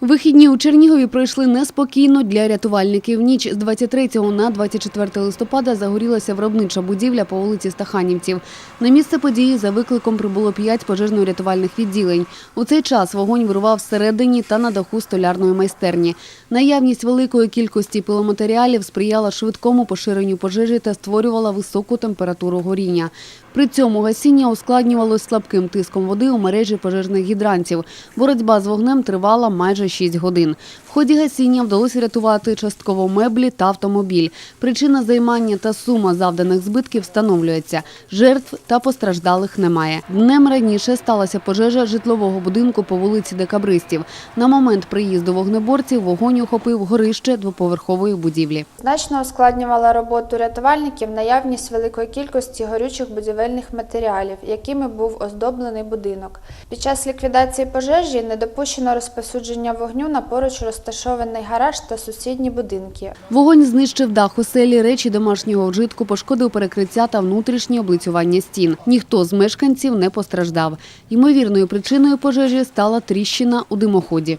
Вихідні у Чернігові пройшли неспокійно для рятувальників. Ніч з 23 на 24 листопада загорілася виробнича будівля по вулиці Стаханівців. На місце події за викликом прибуло п'ять пожежно-рятувальних відділень. У цей час вогонь вирував всередині та на даху столярної майстерні. Наявність великої кількості пиломатеріалів сприяла швидкому поширенню пожежі та створювала високу температуру горіння. При цьому гасіння ускладнювалось слабким тиском води у мережі пожежних гідрантів. Боротьба з вогнем тривала майже 6 годин. В ході гасіння вдалося врятувати частково меблі та автомобіль. Причина займання та сума завданих збитків встановлюється. Жертв та постраждалих немає. Днем раніше сталася пожежа житлового будинку по вулиці Декабристів. На момент приїзду вогнеборців вогонь охопив горище двоповерхової будівлі. Значно ускладнювала роботу рятувальників наявність великої кількості горючих будівельних матеріалів, якими був оздоблений будинок. Під час ліквідації пожежі не допущено розповсюдження вогню на поруч розташований гараж та сусідні будинки. Вогонь знищив дах у селі, речі домашнього вжитку, пошкодив перекриття та внутрішнє облицювання стін. Ніхто з мешканців не постраждав. Ймовірною причиною пожежі стала тріщина у димоході.